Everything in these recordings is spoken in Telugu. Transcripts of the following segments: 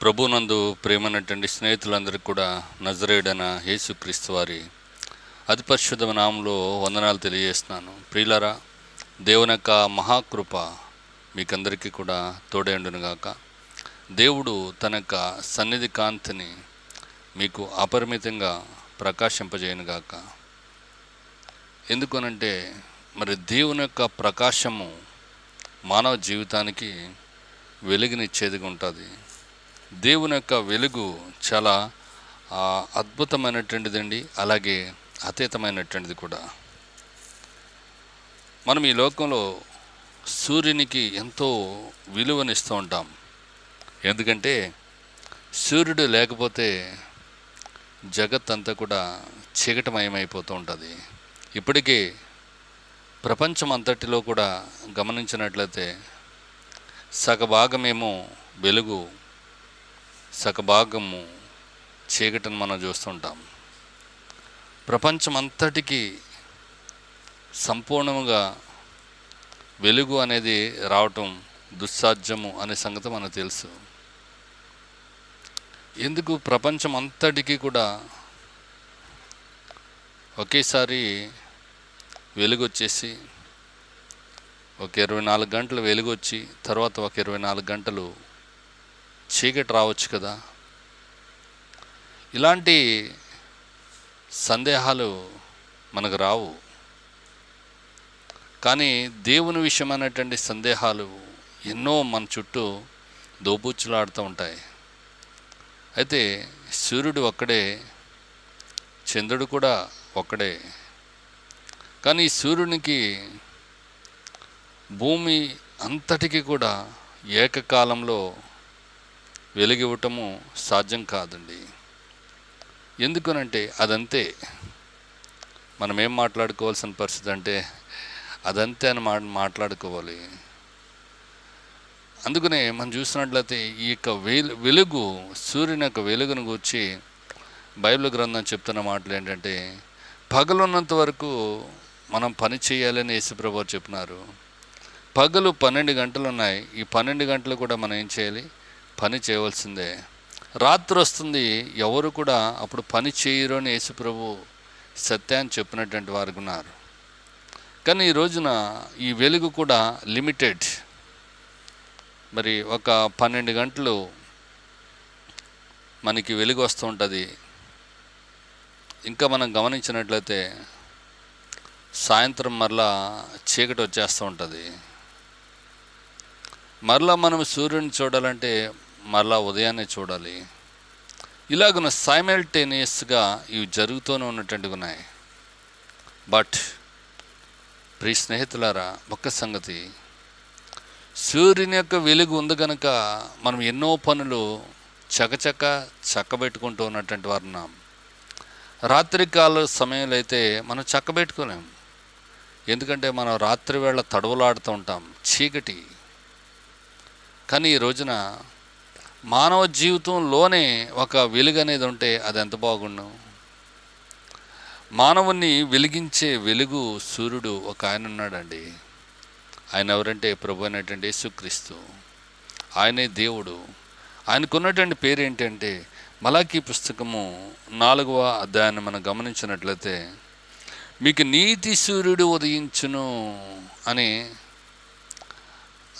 ప్రభునందు ప్రేమనటువంటి స్నేహితులందరికీ కూడా నజరేడన యేసుక్రీస్తు వారి అతి పరిశుద్ధ నామంలో వందనాలు తెలియజేస్తున్నాను. ప్రియులరా దేవుని యొక్క మహాకృప మీకందరికీ కూడా తోడేండునుగాక దేవుడు తన యొక్క సన్నిధి కాంతిని మీకు అపరిమితంగా ప్రకాశింపజేయనుగాక. ఎందుకనంటే మరి దేవుని యొక్క ప్రకాశము మానవ జీవితానికి వెలుగునిచ్చేదిగా ఉంటుంది దేవుని యొక్క వెలుగు చాలా అద్భుతమైనటువంటిదండి. అలాగే అతీతమైనటువంటిది కూడా. మనం ఈ లోకంలో సూర్యునికి ఎంతో విలువనిస్తూ ఉంటాం. ఎందుకంటే సూర్యుడు లేకపోతే జగత్ అంతా కూడా చీకటమయమైపోతూ ఉంటుంది. ఇప్పటికే ప్రపంచం అంతటిలో కూడా గమనించినట్లయితే సగభాగమేమో వెలుగు సగభాగము చీకటిని మనం చూస్తుంటాం. ప్రపంచం అంతటికి సంపూర్ణముగా వెలుగు అనేది రావటం దుస్సాధ్యము అనే సంగతి మనకు తెలుసు. ఎందుకు ప్రపంచం అంతటికి కూడా ఒకేసారి వెలుగు వచ్చేసి ఒక ఇరవై నాలుగు గంటలు వెలుగు వచ్చి తర్వాత ఒక ఇరవై నాలుగు గంటలు చీకటి రావచ్చు కదా. ఇలాంటి సందేహాలు మనకు రావు. కానీ దేవుని విషయమైనటువంటి సందేహాలు ఎన్నో మన చుట్టూ దోబూచులాడుతూ ఉంటాయి. అయితే సూర్యుడు ఒక్కడే చంద్రుడు కూడా ఒక్కడే. కానీ సూర్యునికి భూమి అంతటికి కూడా ఏకకాలంలో వెలుగివ్వటము సాధ్యం కాదండి. ఎందుకనంటే అదంతే. మనం ఏం మాట్లాడుకోవాల్సిన పరిస్థితి అంటే అదంతే అని మా మాట్లాడుకోవాలి. అందుకనే మనం చూసినట్లయితే ఈ యొక్క వెలుగు సూర్యుని యొక్క వెలుగును గురించి బైబిల్ గ్రంథం చెప్తున్న మాటలు ఏంటంటే పగలున్నంత వరకు మనం పని చేయాలని యేసుప్రభు చెప్పినారు. పగలు పన్నెండు గంటలు ఉన్నాయి ఈ పన్నెండు గంటలు కూడా మనం ఏం చేయాలి? పని చేయవలసిందే. రాత్రి వస్తుంది ఎవరు కూడా అప్పుడు పని చేయరు అని యేసుప్రభు సత్యాన్ని చెప్పినటువంటి వారు ఉన్నారు. కానీ ఈ రోజున ఈ వెలుగు కూడా లిమిటెడ్. మరి ఒక పన్నెండు గంటలు మనకి వెలుగు వస్తూ ఉంటుంది. ఇంకా మనం గమనించినట్లయితే సాయంత్రం మరలా చీకటి వచ్చేస్తూ ఉంటుంది. మరలా మనం సూర్యుని చూడాలంటే మరలా ఉదయాన్నే చూడాలి. ఇలాగున సైమల్టేనియస్గా ఇవి జరుగుతూనే ఉన్నటువంటి ఉన్నాయి. బట్ ప్రియ స్నేహితులారా ఒక్క సంగతి. సూర్యుని యొక్క వెలుగు ఉంది కనుక మనం ఎన్నో పనులు చకచక చక్కబెట్టుకుంటూ ఉన్నటువంటి వారు ఉన్నాం. రాత్రికాల సమయంలో అయితే మనం చక్కబెట్టుకోలేం. ఎందుకంటే మనం రాత్రి వేళ తడవలాడుతూ ఉంటాం చీకటి. కానీ ఈ రోజున మానవ జీవితంలోనే ఒక వెలుగు అనేది ఉంటే అది ఎంత బాగుండు? మానవుణ్ణి వెలిగించే వెలుగు సూర్యుడు ఒక ఆయన ఉన్నాడండి. ఆయన ఎవరంటే ప్రభు అయినటువంటి యేసుక్రీస్తు. ఆయనే దేవుడు. ఆయనకున్నటువంటి పేరు ఏంటంటే మలాఖీ పుస్తకము నాలుగవ అధ్యాయాన్ని మనం గమనించినట్లయితే మీకు నీతి సూర్యుడు ఉదయించును అని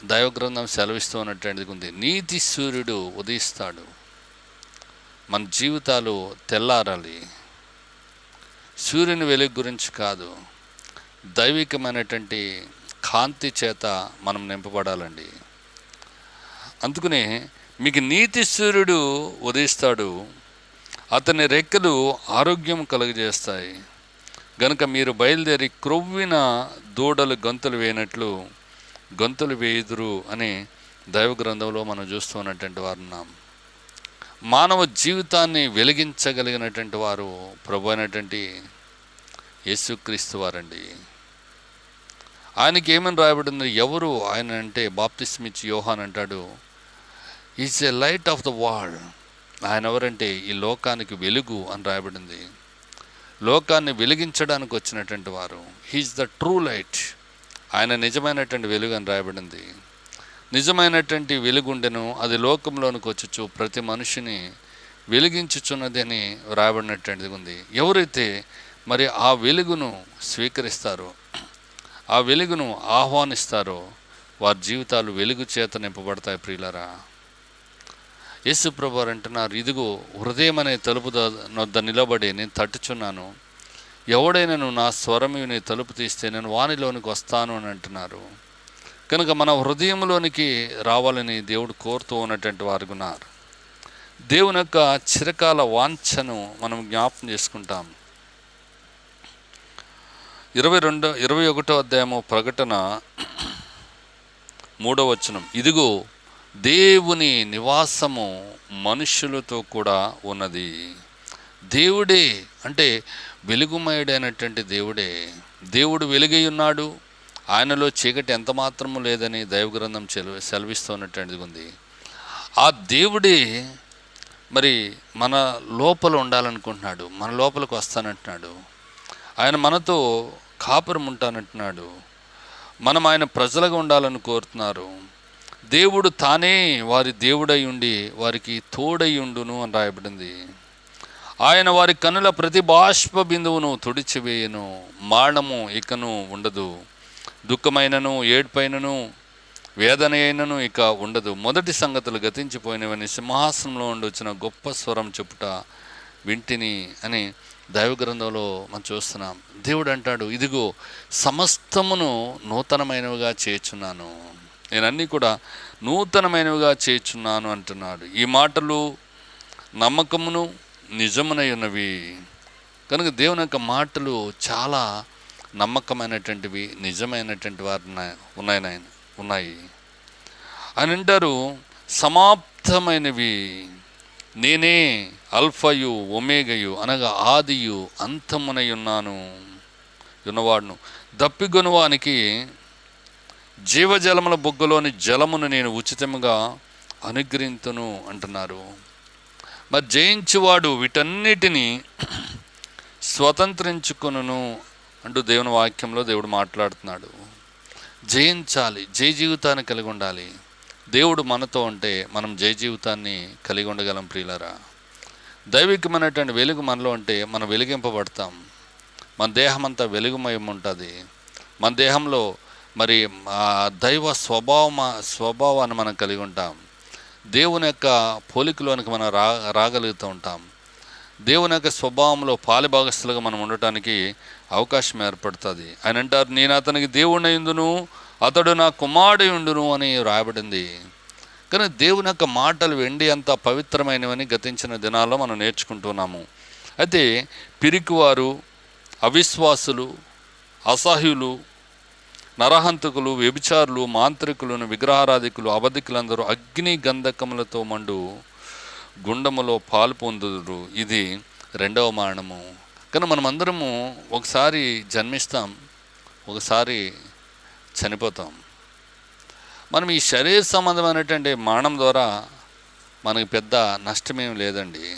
దైవగ్రంథం సెలవిస్తూ ఉన్నటువంటిది ఉంది. నీతి సూర్యుడు ఉదయిస్తాడు. మన జీవితాలు తెల్లారాలి. సూర్యుని వెలుగు గురించి కాదు. దైవికమైనటువంటి కాంతి చేత మనం నింపబడాలండి. అందుకనే మీకు నీతి సూర్యుడు ఉదయిస్తాడు. అతని రెక్కలు ఆరోగ్యం కలుగజేస్తాయి. గనుక మీరు బయలుదేరి క్రొవ్విన దూడలు గంతులు వేయనట్లు గొంతులు వేయుదురు అని దైవ గ్రంథంలో మనం చూస్తున్నటువంటి వారు ఉన్నాం. మానవ జీవితాన్ని వెలిగించగలిగినటువంటి వారు ప్రభు అయినటువంటి యేసుక్రీస్తు వారండి. ఆయనకి ఏమని రాయబడింది ఎవరు ఆయన అంటే బాప్తిస్మిచ్ యోహాన్ అంటాడు is a light of the world ఆయన ఎవరంటే ఈ లోకానికి వెలుగు అని రాయబడింది. లోకాన్ని వెలిగించడానికి వచ్చినటువంటి వారు. హీఈస్ ద ట్రూ లైట్ ఆయన నిజమైనటువంటి వెలుగు అని రాయబడింది. నిజమైనటువంటి వెలుగుండెను అది లోకంలోనికి వచ్చుచు ప్రతి మనిషిని వెలిగించుచున్నది అని రాయబడినటువంటిది ఉంది. ఎవరైతే మరి ఆ వెలుగును స్వీకరిస్తారో ఆ వెలుగును ఆహ్వానిస్తారో వారి జీవితాలు వెలుగు చేత నింపబడతాయి ప్రియులరా. యేసుప్రభు వారు అంటున్నారు ఇదిగో హృదయం అనే తలుపు నొద్ద నిలబడి నేను తట్టుచున్నాను. ఎవడైనాను నా స్వరం నీ తలుపు తీస్తే నేను వానిలోనికి వస్తాను అని అంటున్నారు. కనుక మన హృదయంలోనికి రావాలని దేవుడు కోరుతూ ఉన్నటువంటి వారు ఉన్నారు దేవుని యొక్క చిరకాల వాంఛను మనం జ్ఞాపం చేసుకుంటాం. ఇరవై రెండు ఇరవై ఒకటో అధ్యాయము ప్రకటన మూడవ వచనం. ఇదిగో దేవుని నివాసము మనుష్యులతో కూడా ఉన్నది. దేవుడే అంటే వెలుగుమయుడైనటువంటి దేవుడే దేవుడు వెలుగై ఉన్నాడు ఆయనలో చీకటి ఎంత మాత్రము లేదని దైవగ్రంథం చెలు సెలవిస్తున్నటువంటిది ఉంది. ఆ దేవుడే మరి మన లోపల ఉండాలనుకుంటున్నాడు మన లోపలికి వస్తానంటున్నాడు. ఆయన మనతో కాపురం ఉంటానంటున్నాడు. మనం ఆయన ప్రజలుగా ఉండాలని కోరుతున్నారు. దేవుడు తానే వారి దేవుడై ఉండి వారికి తోడై ఉండును అని రాయబడింది. ఆయన వారి కనుల ప్రతి బాష్ప బిందువును తుడిచివేయను. మాడము ఇకను ఉండదు. దుఃఖమైనను ఏడ్పైనను వేదన అయినను ఇక ఉండదు. మొదటి సంగతులు గతించిపోయినవని సింహాసనంలో ఉండి వచ్చిన గొప్ప స్వరం చెప్పుట వింటిని అని దైవ గ్రంథంలో మనం చూస్తున్నాం. దేవుడు అంటాడు ఇదిగో సమస్తమును నూతనమైనవిగా చేర్చున్నాను నేనన్నీ కూడా నూతనమైనవిగా చేర్చున్నాను అంటున్నాడు. ఈ మాటలు నమ్మకమును నిజమునై ఉన్నవి కనుక దేవుని యొక్క మాటలు చాలా నమ్మకమైనటువంటివి నిజమైనటువంటి వారి ఉన్నాయి ఉన్నాయి. అని అంటారు సమాప్తమైనవి. నేనే అల్ఫయు ఒమేగయు అనగా ఆదియు అంతమునై ఉన్నాను ఉన్నవాడును దప్పిగొనువానికి జీవజలముల బొగ్గలోని జలమును నేను ఉచితముగా అనుగ్రహింతును అంటున్నారు. మరి జయించువాడు వీటన్నిటినీ స్వతంత్రించుకును అంటూ దేవుని వాక్యంలో దేవుడు మాట్లాడుతున్నాడు. జయించాలి జయ జీవితాన్ని కలిగి ఉండాలి. దేవుడు మనతో ఉంటే మనం జయ జీవితాన్ని కలిగి ఉండగలం ప్రియులరా. దైవికమైనటువంటి వెలుగు మనలో ఉంటే మనం వెలిగింపబడతాం. మన దేహం అంతా వెలుగుమయం ఉంటుంది. మన దేహంలో మరి దైవ స్వభావ స్వభావాన్ని మనం కలిగి ఉంటాం. దేవుని యొక్క పోలికలోనికి మనం రా రాగలుగుతూ ఉంటాం. దేవుని యొక్క స్వభావంలో పాలిభాగస్తులుగా మనం ఉండటానికి అవకాశం ఏర్పడుతుంది. ఆయన అంటారు నేను అతనికి దేవుని ఉండును అతడు నా కుమారుడు అని రాయబడింది. కానీ దేవుని యొక్క మాటలు వెండి అంత పవిత్రమైనవని గతించిన దినాల్లో మనం నేర్చుకుంటున్నాము అయితే పిరికివారు అవిశ్వాసులు అసహ్యులు నరహంతకులు వ్యభిచారులు మాంత్రికులను విగ్రహారాధికులు అబద్ధికులందరూ అగ్ని గంధకములతో మండు గుండములో పాలు పొందుదురు. ఇది రెండవ మరణము. కానీ మనమందరము ఒకసారి జన్మిస్తాం ఒకసారి చనిపోతాం. మనం ఈ శరీర సంబంధమైనటువంటి మరణం ద్వారా మనకి పెద్ద నష్టమేం లేదండి.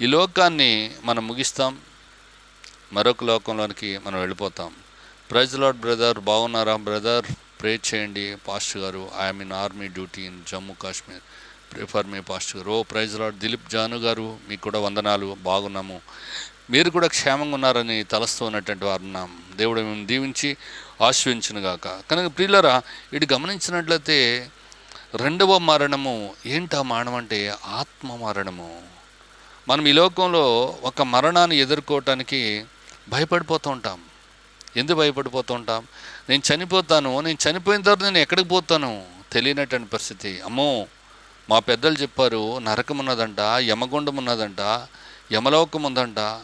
ఈ లోకాన్ని మనం ముగిస్తాం మరొక లోకంలోనికి మనం వెళ్ళిపోతాం. ప్రైజ్ లాడ్ బ్రదర్ బాగున్నారా బ్రదర్ ప్రే చేయండి పాస్టర్ గారు. I'm in army duty in Jammu Kashmir pray for me pastor గారు. Oh praise lord Dilip Janu garu మీకు కూడా వందనాలు. బాగున్నాము. మీరు కూడా క్షేమంగా ఉన్నారని తలస్తూ ఉన్నటువంటి వారు ఉన్నాం. దేవుడు మేము దీవించి ఆశ్రయించునుగాక కనుక ప్రియులరా ఇటు గమనించినట్లయితే రెండవ మరణము ఏంటి ఆ మరణం అంటే? ఆత్మ మరణము. మనం ఈ లోకంలో ఒక మరణాన్ని ఎదుర్కోవటానికి భయపడిపోతూ ఉంటాం. ఎందుకు భయపడిపోతూ ఉంటాం నేను చనిపోతాను నేను చనిపోయిన తర్వాత నేను ఎక్కడికి పోతాను? తెలియనటువంటి పరిస్థితి. అమ్మో మా పెద్దలు చెప్పారు నరకం ఉన్నదంట యమగుండం ఉన్నదంట యమలోకం ఉందంట.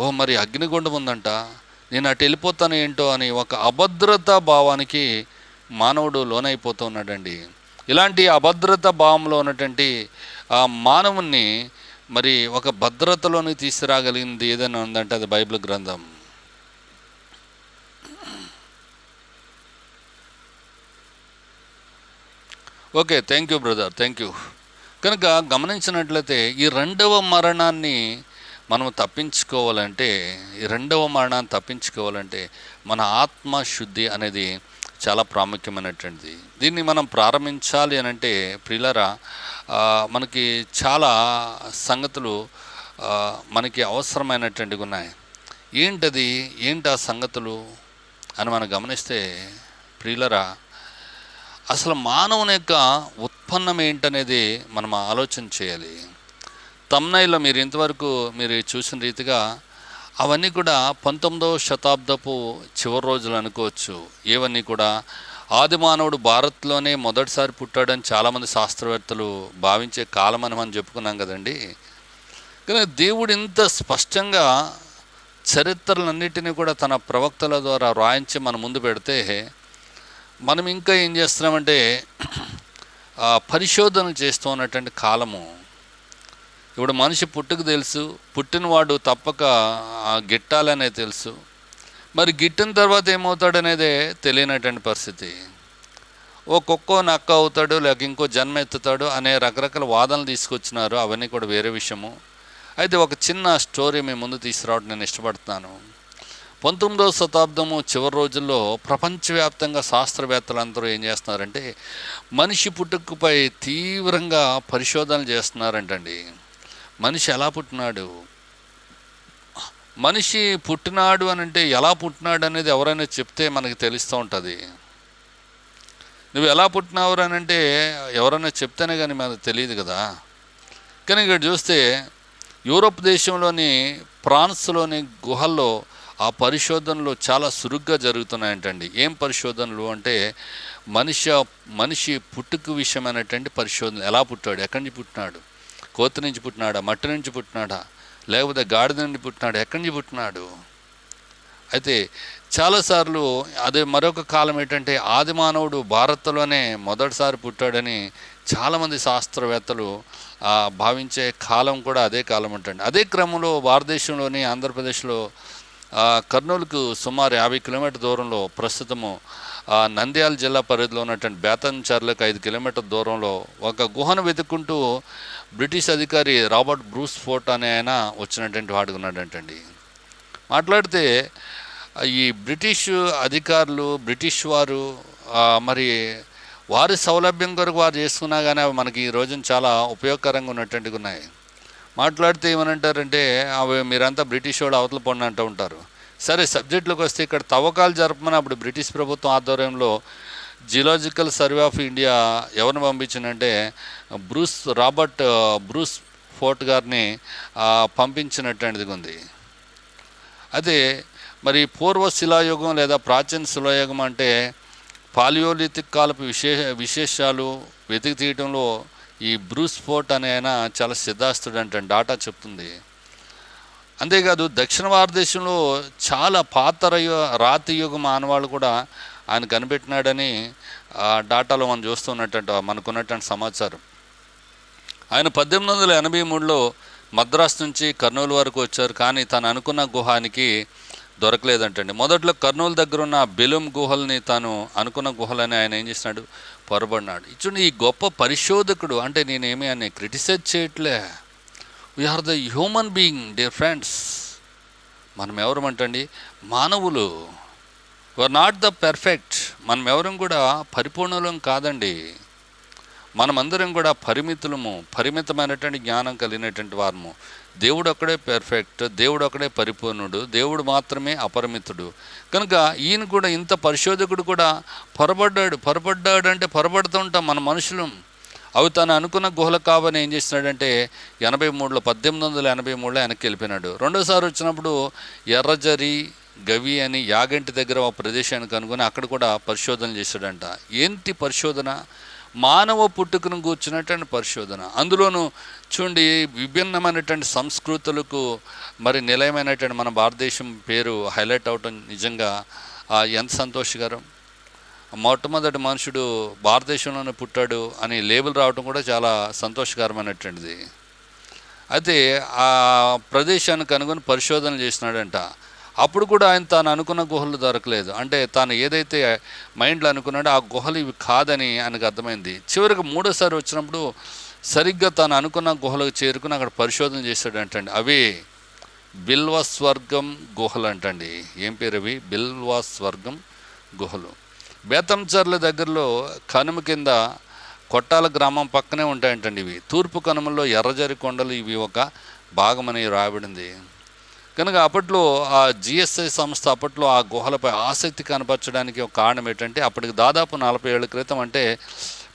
ఓ మరి అగ్నిగుండం ఉందంట. నేను అటు వెళ్ళిపోతాను ఏంటో అని ఒక అభద్రతా భావానికి మానవుడు లోనైపోతూ ఉన్నాడండి. ఇలాంటి అభద్రత భావంలో ఉన్నటువంటి ఆ మానవుణ్ణి మరి ఒక భద్రతలోని తీసుకురాగలిగింది ఏదైనా ఉందంటే అది బైబిల్ గ్రంథం. Okay thank you brother thank you కనుక గమనించినట్లయితే ఈ రెండవ మరణాన్ని మనం తప్పించుకోవాలంటే ఈ రెండవ మరణాన్ని తప్పించుకోవాలంటే మన ఆత్మ శుద్ధి అనేది చాలా ప్రాముఖ్యమైనటువంటిది. దీన్ని మనం ప్రారంభించాలి అని అంటే ప్రిలరా మనకి చాలా సంగతులు మనకి అవసరమైనటువంటివి ఉన్నాయి. ఏంటది? ఏంటి ఆ సంగతులు? అని మనం గమనిస్తే ప్రియులరా అసలు మానవుని యొక్క ఉత్పన్నం ఏంటనేది మనం ఆలోచన చేయాలి. తమ్నైలో మీరు ఇంతవరకు మీరు చూసిన రీతిగా అవన్నీ కూడా పంతొమ్మిదవ శతాబ్దపు చివరి రోజులు అనుకోవచ్చు. ఏవన్నీ కూడా ఆది మానవుడు భారత్లోనే మొదటిసారి పుట్టాడని చాలామంది శాస్త్రవేత్తలు భావించే కాలం అని మనం చెప్పుకున్నాం కదండి. కానీ దేవుడు ఇంత స్పష్టంగా చరిత్రలన్నిటినీ కూడా తన ప్రవక్తల ద్వారా రాయించి మన ముందు పెడితే మనం ఇంకా ఏం చేస్తున్నామంటే పరిశోధనలు చేస్తూ ఉన్నటువంటి కాలము ఇప్పుడు మనిషి పుట్టుకు తెలుసు పుట్టినవాడు తప్పక ఆ, తెలుసు. మరి గిట్టిన తర్వాత ఏమవుతాడనేదే తెలియనటువంటి పరిస్థితి. ఓ కుక్కో నక్క అవుతాడు లేక ఇంకో జన్మ ఎత్తుతాడు అనే రకరకాల వాదనలు తీసుకొచ్చినారు అవన్నీ కూడా వేరే విషయము. అయితే ఒక చిన్న స్టోరీ మీ ముందు తీసుకురావడం నేను ఇష్టపడుతున్నాను పంతొమ్మిదవ శతాబ్దము చివరి రోజుల్లో ప్రపంచవ్యాప్తంగా శాస్త్రవేత్తలందరూ ఏం చేస్తున్నారంటే మనిషి పుట్టుకపై తీవ్రంగా పరిశోధనలు చేస్తున్నారంటండి. మనిషి ఎలా పుట్టినాడు? మనిషి పుట్టినాడు అని అంటే ఎలా పుట్టినాడు అనేది ఎవరైనా చెప్తే మనకి తెలుస్తూ ఉంటుంది. నువ్వు ఎలా పుట్టినావు అని అంటే ఎవరైనా చెప్తేనే కానీ మనకు తెలియదు కదా. కానీ ఇక్కడ చూస్తే యూరోప్ దేశంలోని ఫ్రాన్స్లోని గుహల్లో ఆ పరిశోధనలు చాలా సురుగ్గా జరుగుతున్నాయంటండి. ఏం పరిశోధనలు అంటే మనిషి మనిషి పుట్టుకు విషయమైనటువంటి పరిశోధన ఎలా పుట్టాడు? ఎక్కడి నుంచి పుట్టినాడు? కోతి నుంచి పుట్టినాడా? మట్టి నుంచి పుట్టినాడా? లేకపోతే గాడిద నుండి పుట్టినాడు? ఎక్కడి నుంచి పుట్టినాడు? అయితే చాలాసార్లు అదే మరొక కాలం ఏంటంటే ఆది మానవుడు భారత్లోనే మొదటిసారి పుట్టాడని చాలామంది శాస్త్రవేత్తలు భావించే కాలం కూడా అదే కాలం అంటండి. అదే క్రమంలో భారతదేశంలోని ఆంధ్రప్రదేశ్లో కర్నూలుకు సుమారు యాభై కిలోమీటర్ దూరంలో ప్రస్తుతము నంద్యాల జిల్లా పరిధిలో ఉన్నటువంటి బేతన్చర్లకు ఐదు కిలోమీటర్ దూరంలో ఒక గుహను వెతుక్కుంటూ బ్రిటిష్ అధికారి రాబర్ట్ బ్రూస్ ఫోర్ట్ అనే ఆయన వచ్చినటువంటి వాడుకున్నాడంటండి మాట్లాడితే ఈ బ్రిటిష్ అధికారులు బ్రిటిష్ వారు మరి వారి సౌలభ్యం కొరకు వారు చేసుకున్నా కానీ అవి మనకి ఈ రోజున చాలా ఉపయోగకరంగా ఉన్నటువంటివి ఉన్నాయి. మాట్లాడితే ఏమనంటారంటే అవి మీరంతా బ్రిటిష్ వాడు అవతల పొండి అంటూ ఉంటారు. సరే సబ్జెక్టులకు వస్తే ఇక్కడ తవ్వకాలు జరపమని అప్పుడు బ్రిటిష్ ప్రభుత్వం ఆధ్వర్యంలో జియోలాజికల్ సర్వే ఆఫ్ ఇండియా ఎవరిని పంపించిందంటే బ్రూస్ రాబర్ట్ బ్రూస్ ఫోర్ట్ గారిని ఆ, పంపించినటువంటిది ఉంది. అదే మరి పూర్వ శిలాయుగం లేదా ప్రాచీన శిలాయుగం అంటే పాలియోలిథిక్ కాలపు విశేష విశేషాలు వెతికి తీయటంలో ఈ బ్రూస్ ఫోర్ట్ అనే ఆయన చాలా సిద్ధాస్తుడు అంటే డాటా చెప్తుంది. అంతేకాదు దక్షిణ భారతదేశంలో చాలా పాత రాతి యుగ మానవాళ్ళు కూడా ఆయన కనిపెట్టినాడని ఆ డాటాలో మనం చూస్తున్నట్టు మనకున్నటువంటి సమాచారం. ఆయన పద్దెనిమిది వందల ఎనభై మూడులో మద్రాసు నుంచి కర్నూలు వరకు వచ్చారు కానీ తను అనుకున్న గుహానికి దొరకలేదంటండి. మొదట్లో కర్నూలు దగ్గర ఉన్న బెలూమ్ గుహల్ని తాను అనుకున్న గుహలని ఆయన ఏం చేసినాడు? పొరబడినాడు. ఇచ్చుడు ఈ గొప్ప పరిశోధకుడు అంటే నేనేమి అని క్రిటిసైజ్ చేయట్లే. We are the human being dear friends మనం ఎవరమంటండి మానవులు. ఆర్ నాట్ ద పెర్ఫెక్ట్ మనం ఎవరం కూడా పరిపూర్ణలం కాదండి. మనమందరం కూడా పరిమితులము పరిమితమైనటువంటి జ్ఞానం కలిగినటువంటి వారము. దేవుడు ఒక్కడే పెర్ఫెక్ట్ దేవుడు అక్కడే పరిపూర్ణుడు దేవుడు మాత్రమే అపరిమితుడు. కనుక ఈయన కూడా ఇంత పరిశోధకుడు కూడా పొరపడ్డాడు. పొరపడ్డాడు అంటే పొరపడుతుంటాం మన మనుషులు. అవి తను అనుకున్న గుహలు కావని ఏం చేసినాడంటే ఎనభై మూడులో పద్దెనిమిది వందల ఎనభై మూడులో వెనక్కి వెళ్ళిపోయినాడు. రెండోసారి వచ్చినప్పుడు ఎర్రజరి గవి అని యాగంటి దగ్గర ఆ ప్రదేశాన్ని కనుగొని అక్కడ కూడా పరిశోధన చేశాడంట. ఏంటి పరిశోధన? మానవ పుట్టుకను కూర్చున్నటువంటి పరిశోధన. అందులోనూ చూడండి విభిన్నమైనటువంటి సంస్కృతులకు మరి నిలయమైనటువంటి మన భారతదేశం పేరు హైలైట్ అవటం నిజంగా ఆ, ఎంత సంతోషకరం మొట్టమొదటి మనుషుడు భారతదేశంలోనే పుట్టాడు అని లేబుల్ రావడం కూడా చాలా సంతోషకరమైనటువంటిది. అయితే ఆ ప్రదేశాన్ని కనుగొని పరిశోధన చేసినాడంట. అప్పుడు కూడా ఆయన తాను అనుకున్న గుహలు దొరకలేదు. అంటే తాను ఏదైతే మైండ్లో అనుకున్నాడో ఆ గుహలు ఇవి కాదని ఆయనకు అర్థమైంది. చివరికి మూడోసారి వచ్చినప్పుడు సరిగ్గా తాను అనుకున్న గుహలకు చేరుకుని అక్కడ పరిశోధన చేశాడంటండి. అవి బిల్వ స్వర్గం గుహలు అంటండి ఏం పేరు అవి? బిల్వ స్వర్గం గుహలు బేతంచర్ల దగ్గరలో కనుమ కింద కొట్టాల గ్రామం పక్కనే ఉంటాయంటండి ఇవి. తూర్పు కనుమల్లో ఎర్రజరి కొండలు ఇవి ఒక భాగమని రాబడింది కనుక అప్పట్లో ఆ జిఎస్ఐ సంస్థ అప్పట్లో ఆ గుహలపై ఆసక్తి కనపరచడానికి ఒక కారణం ఏంటంటే అప్పటికి దాదాపు నలభై ఏళ్ళ క్రితం అంటే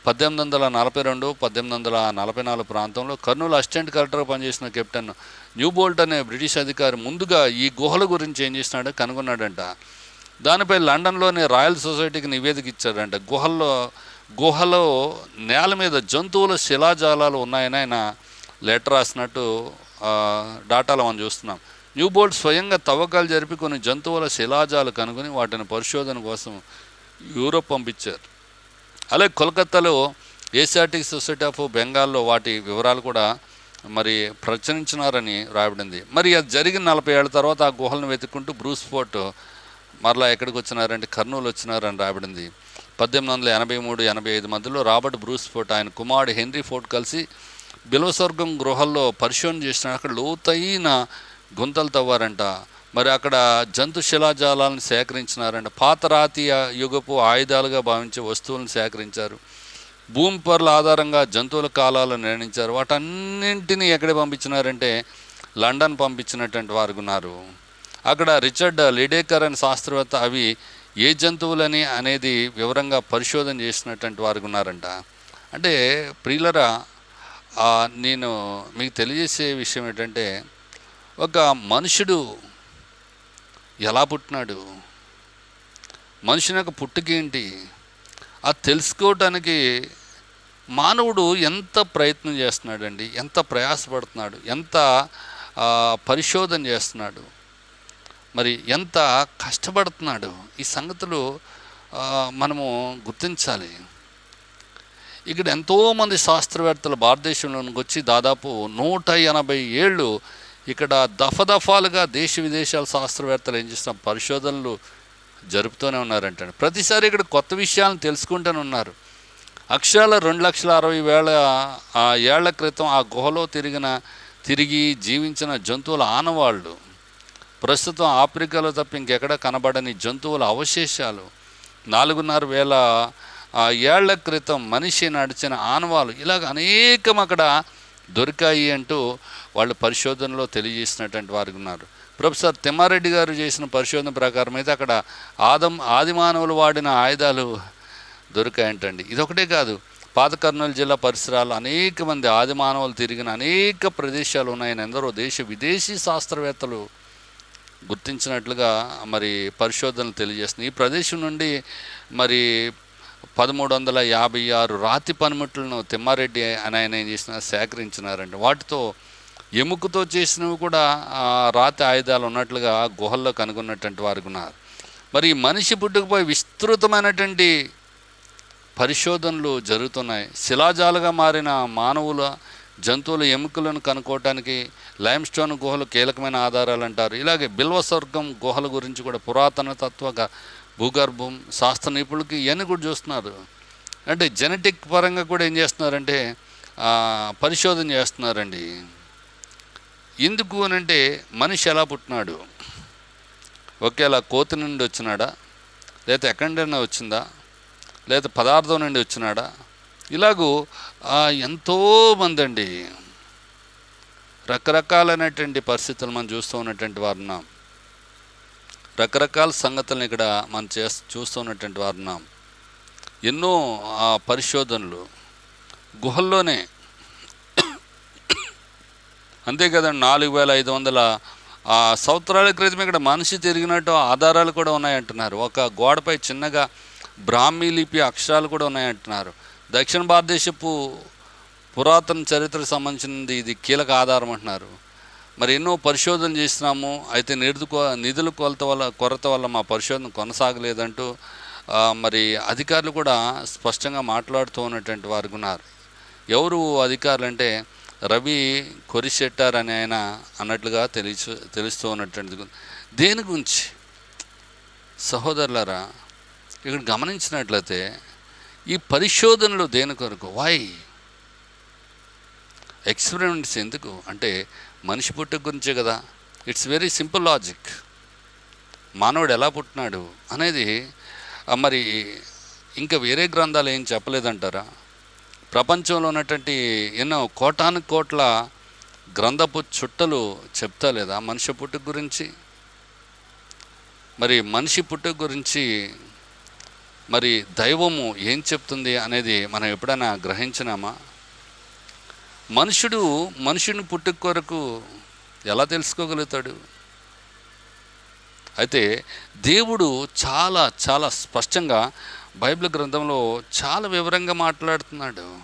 పద్దెనిమిది వందల నలభై రెండు పద్దెనిమిది వందల నలభై నాలుగు ప్రాంతంలో కర్నూలు అసిస్టెంట్ కలెక్టర్ పనిచేసిన కెప్టెన్ న్యూబోల్ట్ అనే బ్రిటిష్ అధికారి ముందుగా ఈ గుహల గురించి ఏం చేసినాడో కనుగొన్నాడంట. దానిపై లండన్లోని రాయల్ సొసైటీకి నివేదిక ఇచ్చాడంట గుహల్లో గుహలో నేల మీద జంతువుల శిలాజాలాలు ఉన్నాయని ఆయన లెటర్ రాసినట్టు డాటాలో మనం చూస్తున్నాం. న్యూ స్వయంగా తవ్వకాలు జరిపి కొన్ని జంతువుల శిలాజాలు కనుగొని వాటిని పరిశోధన కోసం యూరోప్ పంపించారు. అలాగే కోల్కత్తాలో ఏషియాటిక్ సొసైటీ ఆఫ్ బెంగాల్లో వాటి వివరాలు కూడా మరి ప్రచురించినారని రాయబడింది. మరి అది జరిగిన నలభై ఏళ్ళ తర్వాత ఆ గుహలను వెతుక్కుంటూ బ్రూస్ ఫోర్ట్ మరలా ఎక్కడికి వచ్చినారంటే కర్నూలు వచ్చినారని రాబడింది పద్దెనిమిది వందల ఎనభై మూడు ఎనభై ఐదు మధ్యలో రాబర్ట్ బ్రూస్ ఫోర్ట్ ఆయన కుమారుడు హెన్రీ ఫోర్ట్ కలిసి బిలవస్వర్గం గృహల్లో పరిశోధన చేసిన అక్కడ లోతైన గుంతలు తవ్వారంట. మరి అక్కడ జంతు శిలాజాలను సేకరించినారంట. పాత యుగపు ఆయుధాలుగా భావించే వస్తువులను సేకరించారు. భూమి పొరల ఆధారంగా జంతువుల కాలాలను నిర్ణయించారు. వాటన్నింటినీ ఎక్కడ పంపించినారంటే లండన్ పంపించినటువంటి వారు ఉన్నారు. అక్కడ రిచర్డ్ లిడేకర్ అనే శాస్త్రవేత్త అవి ఏ జంతువులని అనేది వివరంగా పరిశోధన చేసినటువంటి వారు ఉన్నారంట. అంటే ప్రియులరా నేను మీకు తెలియజేసే విషయం ఏంటంటే ఒక మనుషుడు ఎలా పుట్టినాడు? మనుషుని యొక్క పుట్టుకేంటి? అది తెలుసుకోవటానికి మానవుడు ఎంత ప్రయత్నం చేస్తున్నాడండి? ఎంత ప్రయాసపడుతున్నాడు? ఎంత పరిశోధన చేస్తున్నాడు? మరి ఎంత కష్టపడుతున్నాడు? ఈ సంగతులు మనము గుర్తించాలి. ఇక్కడ ఎంతోమంది శాస్త్రవేత్తలు భారతదేశంలోనికి వచ్చి దాదాపు నూట ఎనభై ఏళ్ళు ఇక్కడ దఫదఫాలుగా దేశ విదేశాల శాస్త్రవేత్తలు ఏం చేస్తున్న పరిశోధనలు జరుపుతూనే ఉన్నారంటండి. ప్రతిసారి ఇక్కడ కొత్త విషయాలను తెలుసుకుంటూనే ఉన్నారు. అక్షరాల రెండు లక్షల అరవై వేల ఆ ఏళ్ళ క్రితం ఆ గుహలో తిరిగిన తిరిగి జీవించిన జంతువుల ఆనవాళ్ళు ప్రస్తుతం ఆఫ్రికాలో తప్ప ఇంకెక్కడ కనబడని జంతువుల అవశేషాలు. నాలుగున్నర వేల ఏళ్ళ క్రితం మనిషి నడిచిన ఆనవాలు ఇలాగ అనేకం అక్కడ దొరికాయి అంటూ వాళ్ళు పరిశోధనలో తెలియజేసినటువంటి వారు ఉన్నారు. ప్రొఫెసర్ తిమ్మారెడ్డి గారు చేసిన పరిశోధన ప్రకారం అయితే అక్కడ ఆదం ఆది మానవులు వాడిన ఆయుధాలు దొరికాయంటండి. ఇదొకటే కాదు పాత కర్నూలు జిల్లా పరిసరాలు అనేక మంది ఆది మానవులు తిరిగిన అనేక ప్రదేశాలు ఉన్నాయని ఎందరో దేశ విదేశీ శాస్త్రవేత్తలు గుర్తించినట్లుగా మరి పరిశోధనలు తెలియజేస్తున్నాయి. ఈ ప్రదేశం నుండి మరి పదమూడు వందల యాభై ఆరు రాతి పనిముట్లను తిమ్మారెడ్డి అని ఆయన ఏం చేసిన సేకరించినారండి. వాటితో ఎముకతో చేసినవి కూడా ఆ, రాతి ఆయుధాలు ఉన్నట్లుగా గుహల్లో కనుగొన్నటువంటి వారు ఉన్నారు. మరి ఈ మనిషి పుట్టుకుపోయి విస్తృతమైనటువంటి పరిశోధనలు జరుగుతున్నాయి. శిలాజాలుగా మారిన మానవుల జంతువుల ఎముకలను కనుక్కోవటానికి లైమ్ స్టోన్ గుహలు కీలకమైన ఆధారాలు అంటారు. ఇలాగే బిల్వస్వర్గం గుహల గురించి కూడా పురాతన తత్వగా భూగర్భం శాస్త్ర నిపుణులకి ఇవన్నీ కూడా చూస్తున్నారు. అంటే జెనెటిక్ పరంగా కూడా ఏం చేస్తున్నారంటే పరిశోధన చేస్తున్నారండి. ఎందుకు అని అంటే మనిషి ఎలా పుట్టినాడు? ఒకేలా కోతి నుండి వచ్చినాడా? లేదా ఎక్కడైనా వచ్చిందా? లేదా పదార్థం నుండి వచ్చినాడా? ఇలాగూ ఎంతోమంది అండి. రకరకాలైనటువంటి పరిస్థితులు మనం చూస్తూ ఉన్నటువంటి వారు ఉన్నాం. రకరకాల సంగతులను ఇక్కడ మనం చే చూస్తున్నటువంటి వారు ఉన్నాం. ఎన్నో ఆ, పరిశోధనలు. గుహల్లోనే అంతే కదండి నాలుగు వేల ఐదు వందల ఆ, సంవత్సరాల క్రితం ఇక్కడ మనిషి తిరిగినట్టు ఆధారాలు కూడా ఉన్నాయంటున్నారు. ఒక గోడపై చిన్నగా బ్రాహ్మీ లిపి అక్షరాలు కూడా ఉన్నాయంటున్నారు. దక్షిణ భారతదేశపు పురాతన చరిత్రకు సంబంధించినది ఇది కీలక ఆధారం అంటున్నారు. మరి ఎన్నో పరిశోధన చేసినాము. అయితే నిధు కొ- నిధుల కొలత వల్ల కొరత వల్ల మా పరిశోధన కొనసాగలేదంటూ మరి అధికారులు కూడా స్పష్టంగా మాట్లాడుతూ ఉన్నటువంటి వారు ఉన్నారు. ఎవరు అధికారులు అంటే రవి కొరిశెట్టార్ అని ఆయన అన్నట్లుగా తెలుసు తెలుస్తూ ఉన్నటువంటి దేని గురించి? సహోదరులారా ఇక్కడ గమనించినట్లయితే ఈ పరిశోధనలు దేని కొరకు? వై ఎక్స్పెరిమెంట్స్ ఎందుకు? అంటే మనిషి పుట్టుక గురించే కదా. ఇట్స్ వెరీ సింపుల్ లాజిక్ మానవుడు ఎలా పుట్టినాడు అనేది మరి ఇంకా వేరే గ్రంథాలు ఏం చెప్పలేదంటారా? ప్రపంచంలో ఉన్నటువంటి ఎన్నో కోటాను కోట్ల గ్రంథపు చుట్టలు చెప్తా లేదా మనిషి పుట్టుక గురించి? మరి మనిషి పుట్టుక గురించి మరి దైవము ఏం చెప్తుంది అనేది మనం ఎప్పుడైనా గ్రహించినామా? మనుషుడు మనుషుని పుట్టుక కొరకు ఎలా తెలుసుకోగలుగుతాడు? అయితే దేవుడు చాలా చాలా స్పష్టంగా బైబిల్ గ్రంథంలో చాలా వివరంగా మాట్లాడుతున్నాడు.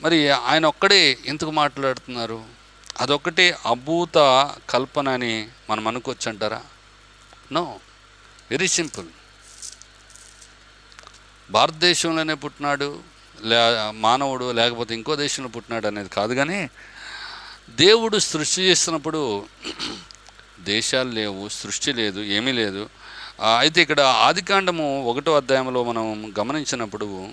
మరి ఆయన ఒక్కడే ఎందుకు మాట్లాడుతున్నారు? అదొక్కటే అభూత కల్పన అని మనం అనుకోవచ్చు అంటారా? No very simple. భారతదేశంలోనే పుట్టినాడు. లే మానవుడు లేకపోతే ఇంకో దేశంలో పుట్టినాడు అనేది కాదు కానీ దేవుడు సృష్టి చేస్తున్నప్పుడు దేశాలు లేవు సృష్టి లేదు ఏమీ లేదు. అయితే ఇక్కడ ఆదికాండము ఒకటో అధ్యాయంలో మనం గమనించినప్పుడు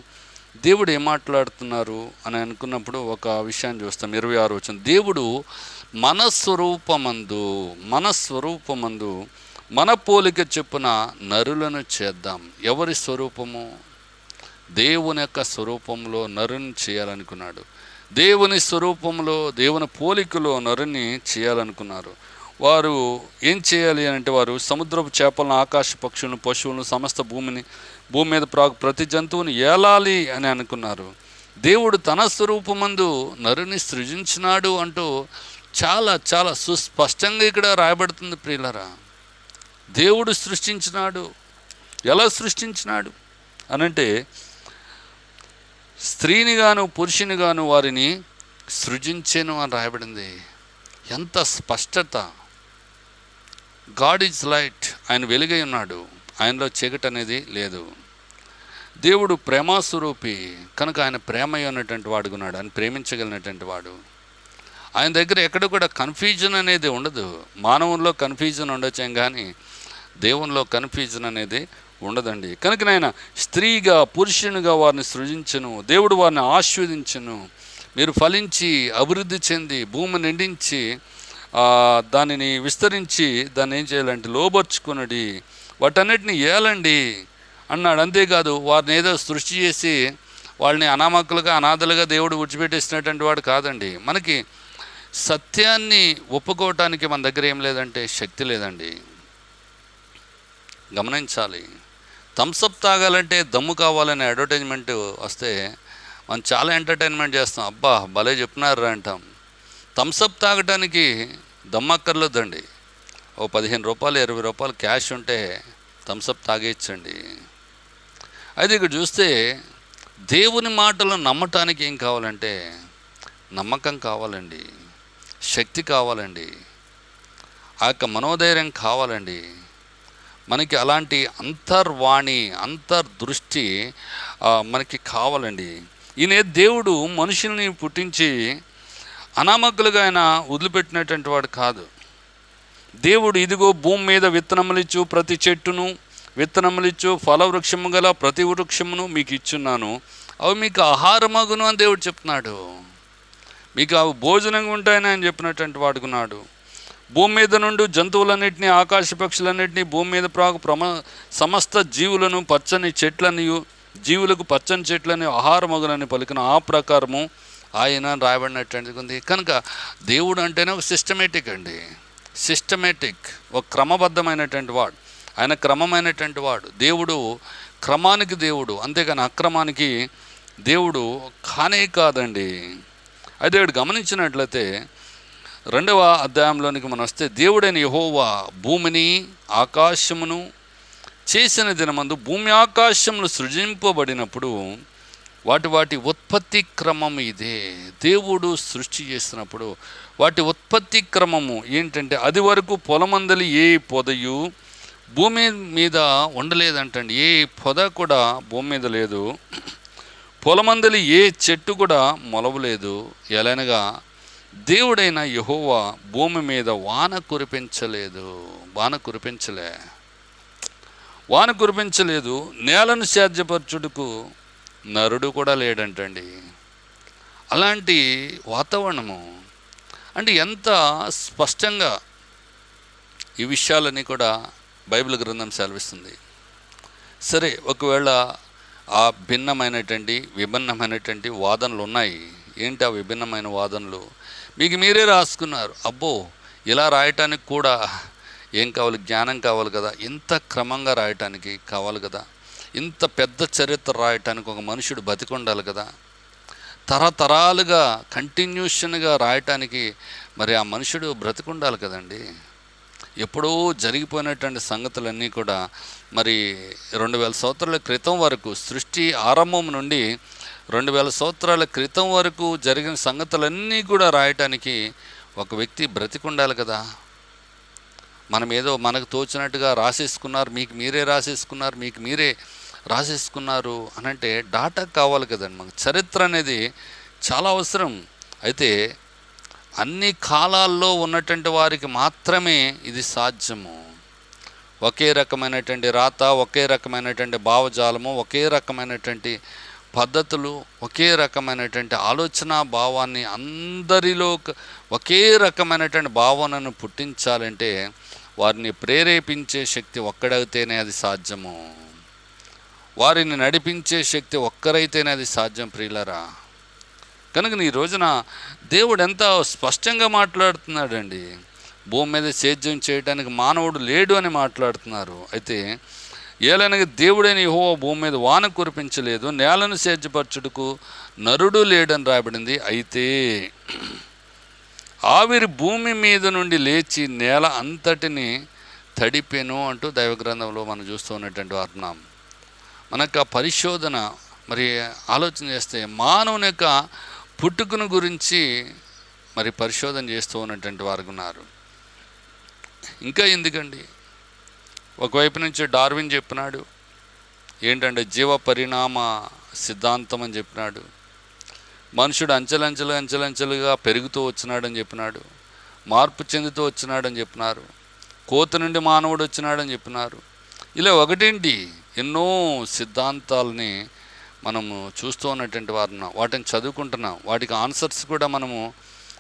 దేవుడు ఏం మాట్లాడుతున్నారు అని అనుకున్నప్పుడు ఒక విషయాన్ని చూస్తాం. ఇరవై ఆరు వచ్చిన దేవుడు మన మనస్వరూపమందు మన మన పోలిక చెప్పున నరులను చేద్దాం. ఎవరి స్వరూపము? దేవుని యొక్క స్వరూపంలో నరుని చేయాలనుకున్నాడు. దేవుని స్వరూపంలో దేవుని పోలికలో నరుని చేయాలనుకున్నారు. వారు ఏం చేయాలి అని అంటే వారు సముద్రపు చేపలను ఆకాశ పక్షులను పశువులను సమస్త భూమిని భూమి మీద ప్రాకు ప్రతి జంతువుని ఏలాలి అని అనుకున్నారు. దేవుడు తన స్వరూపమందు నరుని సృజించినాడు అంటూ చాలా చాలా సుస్పష్టంగా ఇక్కడ రాయబడుతుంది ప్రియులరా. దేవుడు సృష్టించినాడు. ఎలా సృష్టించినాడు? అనంటే స్త్రీని గాను పురుషుని గాను వారిని సృజించాను అని రాయబడింది. ఎంత స్పష్టత. God is light. ఆయన వెలుగై ఉన్నాడు. ఆయనలో చీకటి అనేది లేదు. దేవుడు ప్రేమాస్వరూపి. కనుక ఆయన ప్రేమయ్య ఉన్నటువంటి వాడుకున్నాడు ఆయన ప్రేమించగలిగినటువంటి వాడు. ఆయన దగ్గర ఎక్కడ కూడా కన్ఫ్యూజన్ అనేది ఉండదు. మానవుల్లో కన్ఫ్యూజన్ ఉండొచ్చేం కానీ దేవునిలో కన్ఫ్యూజన్ అనేది ఉండదండి. కనుక నాయన స్త్రీగా పురుషునిగా వారిని సృజించను దేవుడు వారిని ఆశీర్వదించను మీరు ఫలించి అభివృద్ధి చెంది భూమి నిండించి దానిని విస్తరించి దాన్ని ఏం చేయాలంటే లోబర్చుకునడి వాటన్నిటిని ఏలండి అన్నాడు. అంతేకాదు వారిని ఏదో సృష్టి చేసి వాళ్ళని అనామకులుగా అనాథలుగా దేవుడు విడిచిపెట్టేసినటువంటి వాడు కాదండి. మనకి సత్యాన్ని ఒప్పుకోవటానికి మన దగ్గర ఏం లేదంటే శక్తి లేదండి. గమనించాలి. థమ్స్అప్ తాగాలంటే దమ్ము కావాలనే అడ్వర్టైజ్మెంట్ వస్తే మనం చాలా ఎంటర్టైన్మెంట్ చేస్తాం. అబ్బా భలే చెప్తున్నారు అంటాం. థమ్స్అప్ తాగటానికి దమ్మక్కర్లేదండి ఓ పదిహేను రూపాయలు ఇరవై రూపాయలు క్యాష్ ఉంటే థమ్స్అప్ తాగేయచ్చండి. అయితే ఇక్కడ చూస్తే దేవుని మాటలు నమ్మటానికి ఏం కావాలంటే నమ్మకం కావాలండి. శక్తి కావాలండి. ఆ యొక్క మనోధైర్యం కావాలండి. మనకి అలాంటి అంతర్వాణి అంతర్దృష్టి మనకి కావాలండి. ఈయన దేవుడు మనుషుల్ని పుట్టించి అనామకులుగా ఆయన వదిలిపెట్టినటువంటి వాడు కాదు. దేవుడు ఇదిగో భూమి మీద విత్తనములిచ్చు ప్రతి చెట్టును విత్తనములిచ్చు ఫలవృక్షము గల ప్రతి వృక్షమును మీకు ఇచ్చున్నాను. అవి మీకు ఆహారమగును అని దేవుడు చెప్తున్నాడు. మీకు అవి భోజనంగా ఉంటాయని ఆయన చెప్పినటువంటి వాడుకున్నాడు భూమి మీద నుండి జంతువులన్నింటినీ ఆకాశ పక్షులన్నింటినీ భూమి మీద ప్రాకు ప్రమ సమస్త జీవులను పచ్చని చెట్లని జీవులకు పచ్చని చెట్లని ఆహారమగునని పలికిన ఆ ప్రకారము ఆయన రాయబడినటువంటి ఉంది కనుక దేవుడు అంటేనే ఒక సిస్టమేటిక్ అండి. సిస్టమేటిక్ ఒక క్రమబద్ధమైనటువంటి వాడు. ఆయన క్రమమైనటువంటి వాడు. దేవుడు క్రమానికి దేవుడు. అంతేగాని అక్రమానికి దేవుడు కానే కాదండి. అయితే ఇక్కడ గమనించినట్లయితే రెండవ అధ్యాయంలోనికి మనం వస్తే దేవుడైన యహోవా భూమిని ఆకాశమును చేసిన దినమందు భూమి ఆకాశములు సృజింపబడినప్పుడు వాటి వాటి ఉత్పత్తి క్రమం ఇదే. దేవుడు సృష్టి చేసినప్పుడు వాటి ఉత్పత్తి క్రమము ఏంటంటే అది వరకు పొలమందలి ఏ పొదయు భూమి మీద ఉండలేదంటండి. ఏ పొద కూడా భూమి మీద లేదు. పొలమందలి ఏ చెట్టు కూడా మొలవలేదు. ఎలనగా దేవుడైన యహోవా భూమి మీద వాన కురిపించలేదు. వాన కురిపించలే. వాన కురిపించలేదు. నేలను సేద్యపరచుడుకు నరుడు కూడా లేడంటండి. అలాంటి వాతావరణము అంటే ఎంత స్పష్టంగా ఈ విషయాలన్నీ కూడా బైబిల్ గ్రంథం సెలవిస్తుంది. సరే ఒకవేళ ఆ భిన్నమైనటువంటి విభిన్నమైనటువంటి వాదనలు ఉన్నాయి. ఏంటి ఆ విభిన్నమైన వాదనలు? మీకు మీరే రాసుకున్నారు. అబ్బో ఇలా రాయటానికి కూడా ఏం కావాలి? జ్ఞానం కావాలి కదా. ఇంత క్రమంగా రాయటానికి కావాలి కదా. ఇంత పెద్ద చరిత్ర రాయటానికి ఒక మనుషుడు బతికొండాలి కదా. తరతరాలుగా కంటిన్యూషన్గా రాయటానికి మరి ఆ మనుషుడు బ్రతికుండాలి కదండి. ఎప్పుడూ జరిగిపోయినటువంటి సంగతులన్నీ కూడా మరి రెండు వేల సంవత్సరాల క్రితం వరకు సృష్టి ఆరంభం నుండి రెండు వేల సంవత్సరాల క్రితం వరకు జరిగిన సంగతులన్నీ కూడా రాయటానికి ఒక వ్యక్తి బ్రతికుండాలి కదా. మనం ఏదో మనకు తోచినట్టుగా రాసేసుకున్నారు మీకు మీరే రాసేసుకున్నారు మీకు మీరే రాసేసుకున్నారు అని అంటే డాటా కావాలి కదండి మనకు. చరిత్ర అనేది చాలా అవసరం. అయితే అన్ని కాలాల్లో ఉన్నటువంటి వారికి మాత్రమే ఇది సాధ్యము. ఒకే రకమైనటువంటి రాత ఒకే రకమైనటువంటి భావజాలము ఒకే రకమైనటువంటి పద్ధతులు ఒకే రకమైనటువంటి ఆలోచన భావాన్ని అందరిలో ఒకే రకమైనటువంటి భావనను పుట్టించాలంటే వారిని ప్రేరేపించే శక్తి ఒక్కడైతేనే అది సాధ్యము. వారిని నడిపించే శక్తి ఒక్కరైతేనే అది సాధ్యం ప్రియులరా. కనుక ఈ రోజున దేవుడు ఎంత స్పష్టంగా మాట్లాడుతున్నాడండి. భూమి మీద సేద్యం చేయడానికి మానవుడు లేడు అని మాట్లాడుతున్నారు. అయితే ఏలనగా దేవుడైన యహో భూమి మీద వాన కురిపించలేదు నేలను సేద్యపరచుటకు నరుడు లేడని రాబడింది అయితే ఆవిరి భూమి మీద నుండి లేచి నేల అంతటిని తడిపెను అంటూ దైవగ్రంథంలో మనం చూస్తూ ఉన్నటువంటి వర్ణం మనకు ఆ పరిశోధన మరి ఆలోచన చేస్తే మానవుని యొక్క పుట్టుకను గురించి మరి పరిశోధన చేస్తూ ఉన్నటువంటి వారు ఉన్నారు. ఇంకా ఎందుకండి? ఒకవైపు నుంచి డార్విన్ చెప్పినాడు ఏంటంటే జీవ పరిణామ సిద్ధాంతం అని చెప్పినాడు. మనుషుడు అంచెలంచెలు అంచెలంచెలుగా పెరుగుతూ వచ్చినాడని చెప్పినాడు మార్పు చెందుతూ వచ్చినాడని చెప్పినారు కోత నుండి మానవుడు వచ్చినాడని చెప్పినారు. ఇలా ఒకటేంటి? ఎన్నో సిద్ధాంతాలని మనము చూస్తూ ఉన్నటువంటి వారున్నాం వాటిని చదువుకుంటున్నాం వాటికి ఆన్సర్స్ కూడా మనము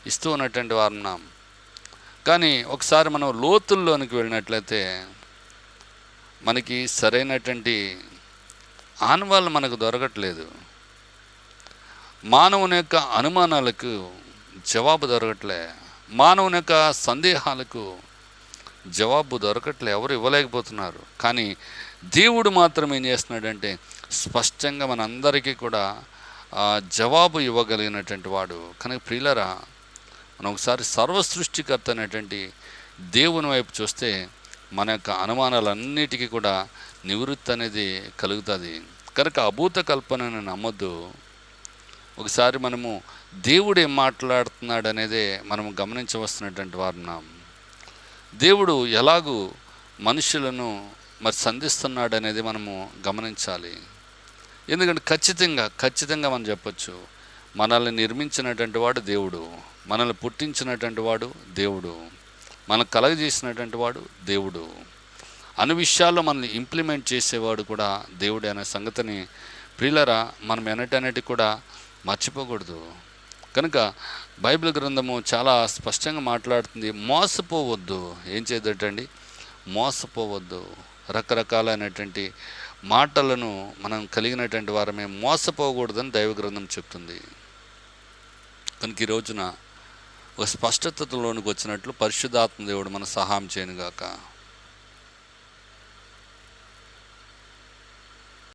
ఇస్తూ ఉన్నటువంటి వారున్నాం కానీ ఒకసారి మనం లోతుల్లోనికి వెళ్ళినట్లయితే మనకి సరైనటువంటి ఆనవాళ్ళు మనకు దొరకట్లేదు. మానవుని యొక్క అనుమానాలకు జవాబు దొరకట్లే. మానవుని యొక్క సందేహాలకు జవాబు దొరకట్లే. ఎవరు ఇవ్వలేకపోతున్నారు. కానీ దేవుడు మాత్రం ఏం చేస్తున్నాడంటే స్పష్టంగా మనందరికీ కూడా జవాబు ఇవ్వగలిగినటువంటి వాడు. కనుక ప్రియులరా మనం ఒకసారి సర్వసృష్టికర్త అనేటువంటి దేవుని వైపు చూస్తే మన యొక్క అనుమానాలన్నిటికీ కూడా నివృత్తి అనేది కలుగుతుంది. కనుక అభూత కల్పనను నమ్మొద్దు. ఒకసారి మనము దేవుడు ఏం మాట్లాడుతున్నాడు అనేదే మనం గమనించవస్తున్నటువంటి వారున్నాం. దేవుడు ఎలాగూ మనుషులను మరి సంధిస్తున్నాడు అనేది మనము గమనించాలి. ఎందుకంటే ఖచ్చితంగా ఖచ్చితంగా మనం చెప్పొచ్చు మనల్ని నిర్మించినటువంటి వాడు దేవుడు మనల్ని పుట్టించినటువంటి వాడు దేవుడు. మనకు కలగజేసినటువంటి వాడు దేవుడు. అన్ని విషయాల్లో మనల్ని ఇంప్లిమెంట్ చేసేవాడు కూడా దేవుడే అనే సంగతిని ప్రియులరా మనం ఎన్నటన్నిటి కూడా మర్చిపోకూడదు. కనుక బైబిల్ గ్రంథము చాలా స్పష్టంగా మాట్లాడుతుంది మోసపోవద్దు. ఏం చేయదటండి మోసపోవద్దు. రకరకాలైనటువంటి మాటలను మనం కలిగినటువంటి వారమే మోసపోకూడదని దైవ గ్రంథం చెప్తుంది. కనుక ఈ రోజున ఒక స్పష్టతలోనికి వచ్చినట్లు పరిశుద్ధాత్మ దేవుడు మన సహాయం చేయనుగాక.